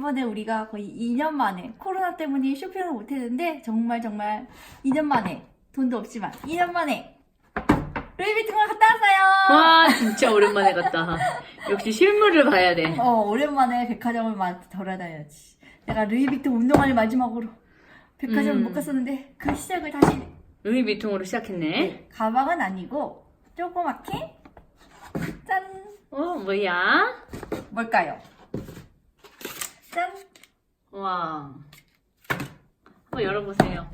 이번에 우리가 거의 2년 만에 코로나 때문에 쇼핑을 못했는데 정말 정말 2년 만에 돈도 없지만 2년 만에 루이비통을 갔다 왔어요. 와 진짜 오랜만에 갔다. 역시 실물을 봐야 돼. 어 오랜만에 백화점을 막 돌아다녔지. 내가 루이비통 운동화를 마지막으로 백화점을 음. 못 갔었는데 그 시작을 다시 루이비통으로 시작했네. 가방은 아니고 조그맣게 짠 어 뭐야? 뭘까요? 짠 와. 한번 열어보세요.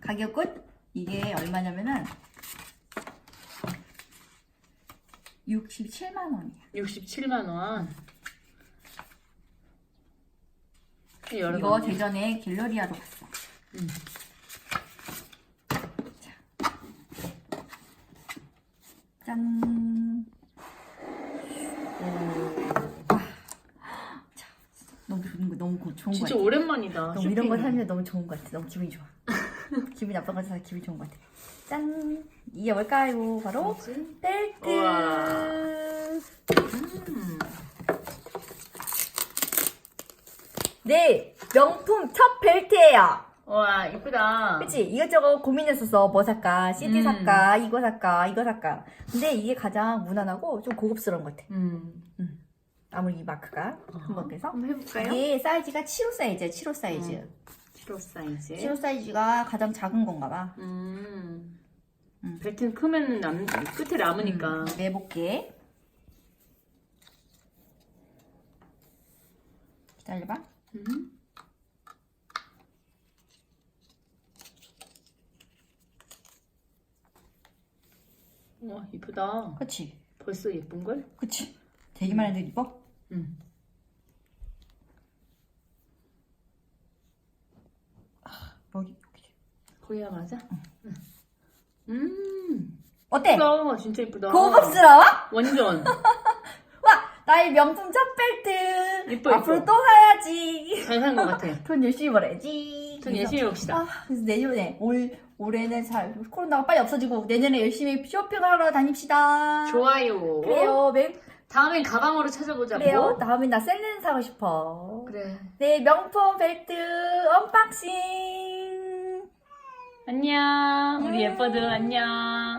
가격은 이게 얼마냐면은 67만 원이야. 67만 원. 이거 대전에 갤러리아로 갔어. 음. 자. 짠. 자, 너무 좋은 거 너무 고- 좋은 거 진짜 같아. 오랜만이다. 너무 이런 거 쇼핑이. 사면 너무 좋은 것 같아. 너무 기분이 좋아. 기분이 나쁜 거 사서 기분이 좋은 것 같아. 짠. 이게 뭘까요? 바로 뭐지? 벨트. 우와. 음. 네, 명품 첫 벨트예요. 와 이쁘다. 그치? 이것저것 고민했었어. 뭐 살까? CD 음. 살까? 이거 살까? 이거 살까? 근데 이게 가장 무난하고 좀 고급스러운 것 같아. 음. 아 무리 이 마크가. 한번 그래서. 한번 해볼까요? 이게 사이즈가 7호 사이즈야, 7호 사이즈. 음. 7호 사이즈. 7호 사이즈가 가장 작은 건가 봐. 음. 음. 벨트는 크면 남, 끝에 남으니까. 음, 내볼게. 기다려봐. 음. 와 이쁘다. 그치? 벌써 예쁜 걸? 그치? 되기만 해도 이뻐? 응. 여기, 여기. 거기야 맞아? 응. 음. 어때? 예쁘다. 진짜 예쁘다. 고급스러워? 완전. 와! 나의 명품 첫 벨트! 예뻐, 앞으로 예뻐. 또 사야지. 잘 산 것 같아. 돈 열심히 벌어야지. 전 그래서- 열심히 봅시다. 아, 그래서 내년에 올 올해는 잘 코로나가 빨리 없어지고 내년에 열심히 쇼핑을 하러 다닙시다. 좋아요. 그래요. 매, 다음엔 가방으로 찾아보자고. 그래요. 다음에 나 셀렌 사고 싶어. 그래. 네, 명품 벨트 언박싱. 안녕. 음. 우리 예뻐들 안녕.